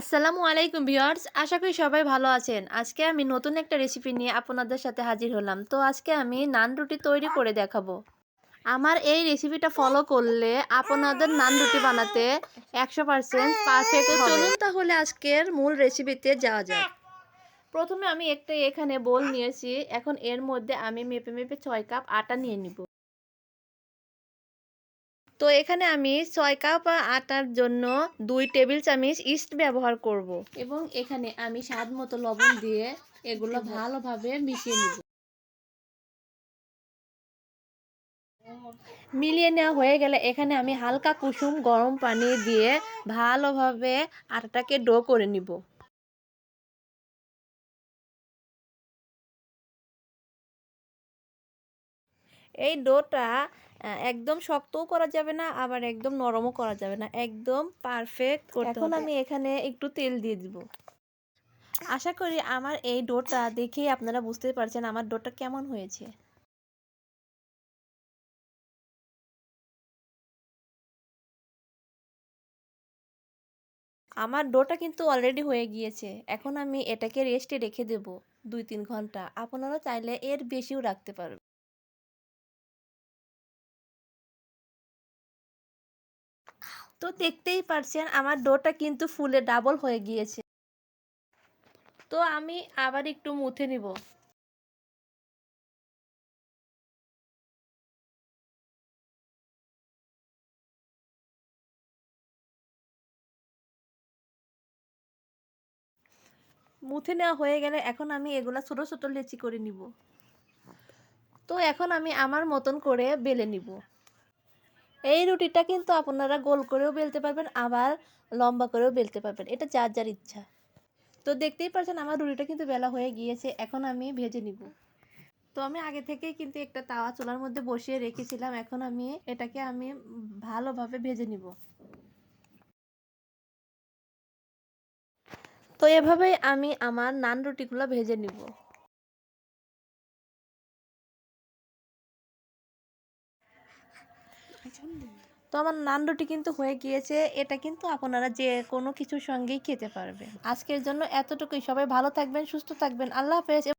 আসসালামু আলাইকুম ভিউয়ার্স আশা করি সবাই ভালো আছেন। আজকে আমি নতুন একটা রেসিপি নিয়ে আপনাদের সাথে হাজির হলাম। তো আজকে আমি নান রুটি তৈরি করে দেখাবো। আমার এই রেসিপিটা ফলো করলে আপনাদের নান রুটি বানাতে একশো পার্সেন্ট পারফেক্ট চলুন তাহলে আজকের মূল রেসিপিতে যাওয়া যাক। প্রথমে আমি একটা এখানে বোল নিয়েছি। এখন এর মধ্যে আমি মেপে মেপে ছয় কাপ আটা নিয়ে নিব। তো এখানে আমি ছয় কাপ আটার জন্য দুই টেবিল চামচ ইস্ট ব্যবহার করব। এবং এখানে আমি স্বাদ মতো লবণ দিয়ে এগুলো ভালোভাবে মিশিয়ে নিব। মিলিয়ে নেওয়া হয়ে গেলে এখানে আমি হালকা কুসুম গরম পানি দিয়ে ভালোভাবে আটাটাকে ডো করে নিব। এই ডোটা একদম শক্তও করা যাবে না আবার একদম নরমও করা যাবে না। একদম পারফেক্ট এখন আমি এখানে একটু তেল দিয়ে দিব। আশা করি আমার এই ডোটা দেখেই আপনারা বুঝতে পারছেন আমার ডোটা কেমন হয়েছে। আমার ডোটা কিন্তু অলরেডি হয়ে গিয়েছে। এখন আমি এটাকে রেস্টে রেখে দেব দুই তিন ঘণ্টা। আপনারা চাইলে এর বেশিও রাখতে পারবেন। তো দেখতেই পারছেন আমার ডোটা কিন্তু ফুলে ডাবল হয়ে গিয়েছে। তো আমি আবার একটু মুথে নিব। মুথে নেওয়া হয়ে গেলে এখন আমি এগুলা ছোট ছোট লেচি করে নিব। তো এখন আমি আমার মতন করে বেলে নিব। এই রুটিটা কিন্তু আপনারা গোল করেও বেলতে পারবেন, আবার লম্বা করেও বেলতে পারবেন। এটা যার যার ইচ্ছা। তো দেখতেই পারছেন আমার রুটিটা কিন্তু বেলা হয়ে গিয়েছে, এখন আমি ভেজে নিব। তো আমি আগে থেকেই কিন্তু একটা তাওয়া চুলার মধ্যে বসিয়ে রেখেছিলাম, এখন আমি এটাকে আমি ভালোভাবে ভেজে নিব। তো এভাবেই আমি আমার নান রুটিগুলো ভেজে নিব। তো আমার নান রুটি কিন্তু হয়ে গিয়েছে, এটা কিন্তু আপনারা যে কোনো কিছুর সঙ্গেই খেতে পারবেন। আজকের জন্য এতটুকুই। সবাই ভালো থাকবেন, সুস্থ থাকবেন। আল্লাহ হাফেজ।